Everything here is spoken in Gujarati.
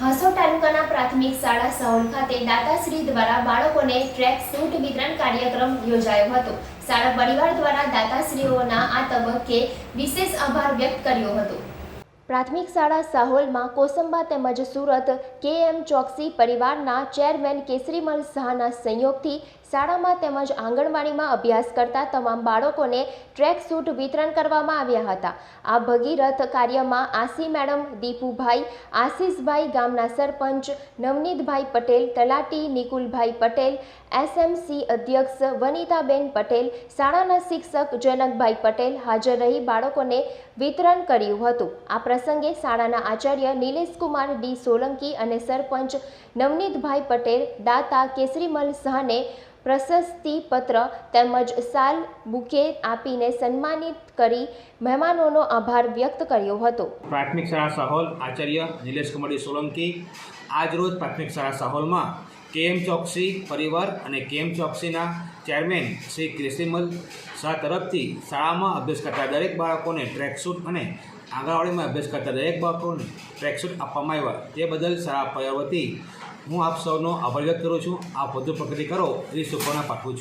હાસો તાલુકાના પ્રાથમિક શાળા સહોલ ખાતે દાતાશ્રી દ્વારા બાળકોને ટ્રેક સૂટ વિતરણ કાર્યક્રમ યોજાયો હતો. શાળા પરિવાર દ્વારા દાતાશ્રીઓના આ તબક્કે વિશેષ આભાર વ્યક્ત કર્યો હતો. પ્રાથમિક શાળા સાહોલમાં કોસંબા તેમજ સુરત કે એમ ચોકસી પરિવારના ચેરમેન કેસરીમલ શાહના સંયોગથી શાળામાં તેમજ આંગણવાડીમાં અભ્યાસ કરતા તમામ બાળકોને ટ્રેક સૂટ વિતરણ કરવામાં આવ્યા હતા. આ ભગીરથ કાર્યમાં આસી મેડમ દીપુભાઈ, આશીષભાઈ ગામના સરપંચ નવનીતભાઈ પટેલ, તલાટી નિકુલભાઈ પટેલ, એસએમસી અધ્યક્ષ વનિતાબેન પટેલ, શાળાના શિક્ષક જનકભાઈ પટેલ હાજર રહી બાળકોને વિતરણ કર્યું હતું. આ પ્રસંગે શાળાના આચાર્ય નિલેશકુમાર ડી સોલંકી અને સરપંચ નવનીતભાઈ પટેલ દાતા કેસરીમલ શાહને પ્રશસ્તિ પત્ર તેમજ સાલ બુકે આપીને સન્માનિત કરી મહેમાનોનો આભાર વ્યક્ત કર્યો હતો. પ્રાથમિક શાળા સાહોલ, આચાર્ય નિલેશ કુમારી સોલંકી. આજરોજ પ્રાથમિક શાળા સાહોલમાં કેએમ ચોકસી પરિવાર અને કેએમ ચોકસીના ચેરમેન શ્રી ક્રિસ્ટીમલ શાહ તરફથી શાળામાં અભ્યાસ કરતા દરેક બાળકોને ટ્રેકસૂટ અને આંગણવાડીમાં અભ્યાસ કરતા દરેક બાળકોને ટ્રેકસૂટ આપવામાં આવ્યા. તે બદલ શાળા પરિવાર હું આપ સૌનો આભાર વ્યક્ત કરું છું. આપ વધુ પ્રગતિ કરો એવી શુભકામના પાઠવું છું.